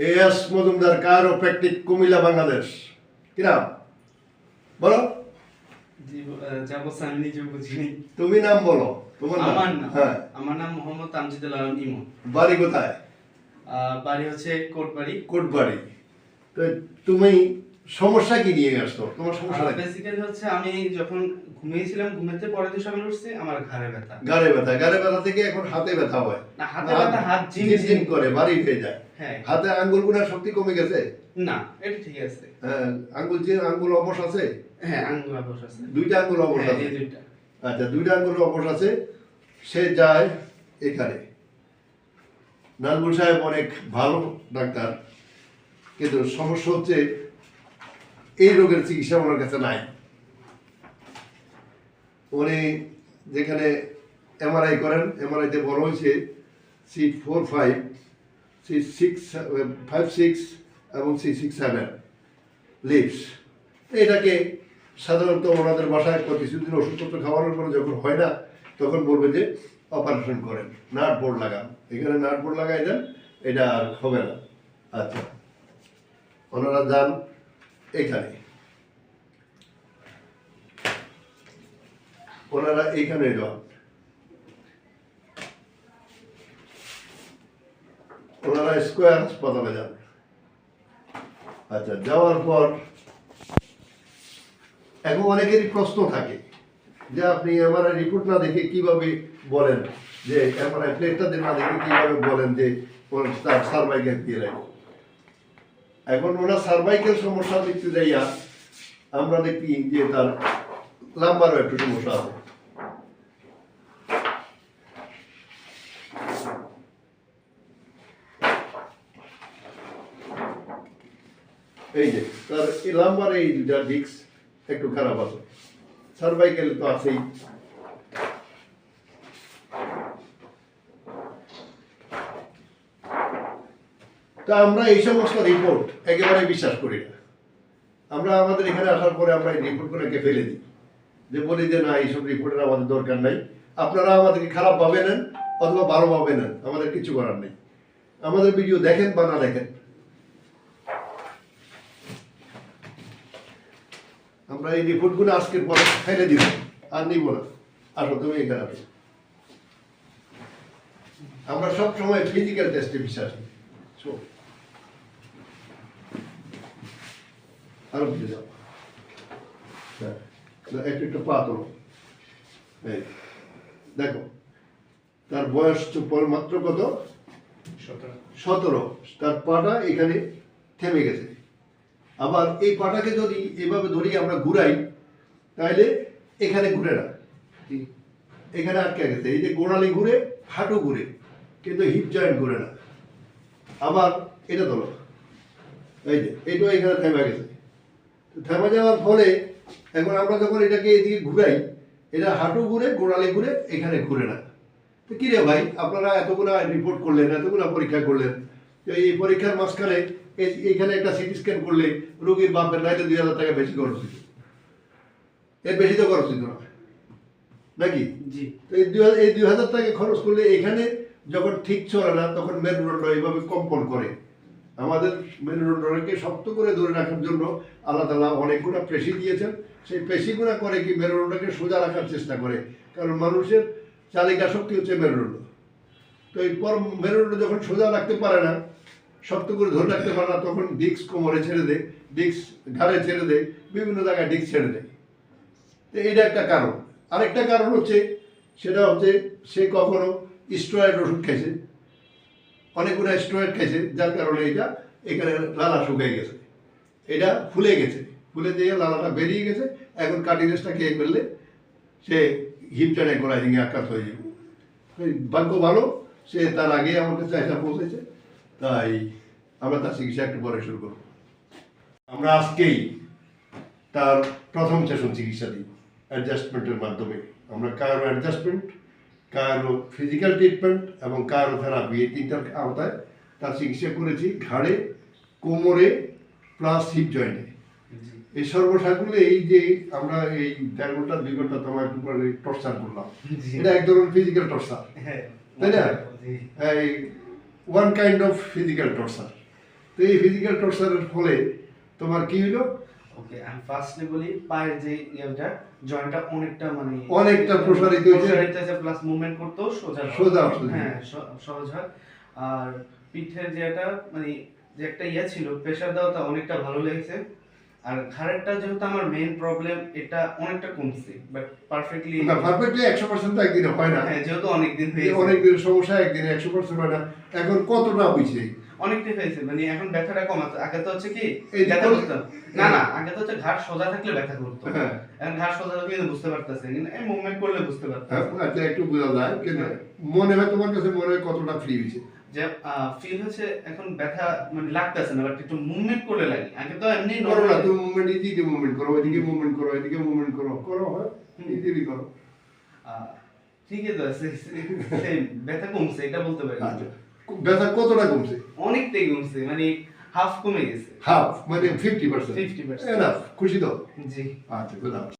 S Majumdar chiropractic Comilla Bangladesh? কিনা বলো। আমি নিজেও বুঝিনি তুমি নাম বলো। তোমার আমার নাম? হ্যাঁ। আমার নাম মোহাম্মদ তামজিদুল আলম ইমন বাড়ি কোথায়? বাড়ি হচ্ছে কোটবাড়ি। কোটবাড়ি। তো তুমি সমস্যা কি নিয়ে আসতো তোমার সমস্যা বেসিক্যালি হচ্ছে আমি যখন ঘুমিয়েছিলাম ঘুমেতে পরে তো সকালে উঠছি আমার ঘাড়ে ব্যথা। গাড়ে ব্যথা। গাড়ে ব্যথা থেকে এখন হাতে ব্যথা হয়। না হাতে ব্যথা হাত ঝিম ঝিম করে বাড়ি হয়ে যায়। হাতে আঙ্গুল গুনার শক্তি কমে গেছে? না এটা ঠিক আছে। হ্যাঁ, আঙ্গুল যে আঙ্গুল অবশ আছে? হ্যাঁ আঙ্গুল অবশ আছে। দুইটা আঙ্গুল অবশ হ্যাঁ আছে। দুইটা। আচ্ছা দুইটা আঙ্গুল অবশ আছে সে যায় এখানে। নাজমুল সাহেব অনেক ভালো ডাক্তার কিন্তু সমস্যা হচ্ছে এই রোগের চিকিৎসা ওনার কাছে নাই। উনি যেখানে এমআরআই করেন এমআরআইতে বড় হয়েছে C four five C six five six এবং সি সিক্স সেভেন লিভস এটাকে সাধারণত ওনাদের বাসায় কিছুদিন ওষুধপত্র খাওয়ানোর পরে যখন হয় না, তখন বলবে যে অপারেশন করেন। নাট বোর্ড লাগান। এখানে নাট বোর্ড লাগাই দেন, এটা আর হবে না। আচ্ছা। ওনারা যান এখানে। ওনারা এইখানে যান ওনারা স্কোয়ার হাসপাতালে যান। আচ্ছা যাওয়ার পর এখন অনেকেরই প্রশ্ন থাকে যে আপনি এমআরআই রিপোর্ট না দেখে কীভাবে বলেন? যে এমআরআই প্লেটটা না দেখে কীভাবে বলেন যে তার সার্ভাইকেল দিয়ে রাখব? এখন ওনার সার্ভাইকেল সমস্যা দেখতে যাইয়া আমরা দেখি যে তার লাম্বারও একটু সমস্যা আছে। এই যে, তার এই লাম্বার এই দুটা একটু খারাপ আছে। সার্ভাইকেল তো আছেই। তা আমরা এই সমস্ত রিপোর্ট একেবারে বিশ্বাস করি না। আমরা আমাদের এখানে আসার পরে আমরা এই রিপোর্টগুলোকে ফেলে দিই। যে বলি যে, না, এইসব রিপোর্টের আমাদের দরকার নাই। আপনারা আমাদেরকে খারাপ ভাবে নেন অথবা ভালো ভাবে নেন। আমাদের কিছু করার নেই। আমাদের ভিডিও দেখেন বা না দেখেন। আমরা এই রিপোর্টগুলো আজকের পরে ফেলে দিব। আর নিব না। আসো তুমি এখানে আসো। আমরা সব সময় ফিজিক্যাল টেস্টে বিশ্বাস। আরও দিকে যাও। হ্যাঁ একটু একটু পা তোলো। দেখো তার বয়স তো পর মাত্র কত সতেরো। তার পাটা এখানে থেমে গেছে। আবার এই পাটাকে যদি এভাবে ধরি আমরা ঘুরাই তাহলে এখানে ঘুরে না। এখানে আটকে গেছে। এই যে গোড়ালি ঘুরে হাঁটু ঘুরে কিন্তু হিপ জয়েন্ট ঘুরে না। আবার এটা তোলো এই যে এইটাও এখানে থেমে গেছে। তো থেমে যাওয়ার ফলে এখন আমরা যখন এটাকে এদিকে ঘুরাই এটা হাঁটু ঘুরে গোড়ালি ঘুরে এখানে ঘুরে না। তো কি রে ভাই আপনারা এতগুলো রিপোর্ট করলেন এতগুলো পরীক্ষা করলেন। এই পরীক্ষার মাঝখানে এইখানে একটা সিটি স্ক্যান করলে রোগীর বাপের নাইলে দুই হাজার টাকা বেশি খরচ হইত। এর বেশি তো খরচ হইত না। নাকি? জি। তো এই দুই হাজার- এই দুই হাজার টাকা খরচ করলে এখানে যখন ঠিক চলে না তখন মেরুদণ্ড এইভাবে কম্পন করে। আমাদের মেরুদণ্ডকে শক্ত করে ধরে রাখার জন্য আল্লাহ তালা অনেকগুলো পেশি দিয়েছেন। সেই পেশিগুলো করে কি মেরুদণ্ডকে সোজা রাখার চেষ্টা করে। কারণ মানুষের চালিকা শক্তি হচ্ছে মেরুদণ্ড। তো এই পর মেরুদণ্ড যখন সোজা রাখতে পারে না, শক্ত করে ধরে রাখতে পারে না, তখন ডিস্ক কোমরে ছেড়ে দেয়, ডিস্ক ঘাড়ে ছেড়ে দেয়, বিভিন্ন জায়গায় ডিস্ক ছেড়ে দেয়। তো এটা একটা কারণ। আরেকটা কারণ হচ্ছে, সেটা হচ্ছে সে কখনো স্টেরয়েড ওষুধ খেয়েছে। অনেকগুলো স্টেরয়েড খেয়েছে, যার কারণে এটা এখানে লালা শুকিয়ে গেছে। এটা ফুলে গেছে। ফুলে দিয়ে লালাটা বেরিয়ে গেছে। এখন কাটিনেসটা খেয়ে ফেললে সে হিপটানে গোড়ায় দিকে আঘাত হয়ে যাবে। ভাগ্য ভালো সে তার আগে আমার কাছে পৌঁছেছে। তাই আমরা তার চিকিৎসা একটু পরে শুরু করব। আমরা আজকেই তার প্রথম সেশন চিকিৎসা দিই অ্যাডজাস্টমেন্টের মাধ্যমে। আমরা কারও অ্যাডজাস্টমেন্ট কারও ফিজিক্যাল ট্রিটমেন্ট এবং কারও থেরাপি এই তিনটার আওতায় তার চিকিৎসা করেছি ঘাড়ে কোমরে প্লাস হিপ জয়েন্টে এই সর্বসাকুলে এই যে আমরা এই দেড় ঘণ্টা দুই ঘণ্টা তোমার টর্চার করলাম। এটা এক ধরনের ফিজিক্যাল টর্চার হ্যাঁ। তাই না? এই one kind of physical torture তো এই ফিজিক্যাল টর্চারের ফলে তোমার কি হইল ওকে আমি ফার্স্টলি বলি পায়ের যে ইয়েটা জয়েন্টটা অনেকটা মানে অনেকটা প্রসারিত হয়েছে। প্রসারিত হয়েছে প্লাস মুভমেন্ট করতেও সোজা। সোজা। হ্যাঁ সহজ হয় আর পিঠের যেটা মানে যে একটা ইয়ে ছিল প্রেসার দেওয়াটা অনেকটা ভালো লেগেছে আর ঘাড়েরটা যেহেতু আমার মেইন প্রবলেম এটা অনেকটা কমছে বাট পারফেক্টলি না পারফেক্টলি একশো পার্সেন্ট তো একদিনে হয় না। হ্যাঁ যেহেতু অনেক দিন হয়েছে। অনেক দিনের সমস্যা একদিনে একশো পার্সেন্ট হয় না। এখন কতটা বুঝছে অনেকটাই হয়েছে মানে এখন ব্যথাটা কমাচ্ছে আগে তো হচ্ছে কি ব্যথা কোন- না না আগে তো হচ্ছে ঘাড় সোজা থাকলে ব্যথা করতো। হ্যাঁ। এখন ঘাড় সোজা থাকলে বুঝতে পারতেছে কিন্তু এই মুভমেন্ট করলে বুঝতে হ্যাঁ, পারতেছে আচ্ছা একটু বোঝা যায় কিন্তু মনে হয় তোমার কাছে মনে হয় কতটা ফ্রি হয়েছে। যে ফিল হচ্ছে এখন ব্যথা মানে লাগতেছে না বাট একটু মুভমেন্ট করলে লাগে। আগে তো এমনি করো না নরমাল তুমি মুভমেন্ট মুভমেন্ট করো এদিকে মুভমেন্ট করো এদিকে মুভমেন্ট করো করো ইজিলি করো। ঠিকই তো আছে ব্যথা কমছে এটা বলতে পারি। আচ্ছা ব্যথা কতটা কমছে? অনেকটাই কমছে মানে হাফ কমে গেছে। হাফ মানে ফিফটি পার্সেন্ট 50% এনাফ খুশি তো? জি। আচ্ছা good.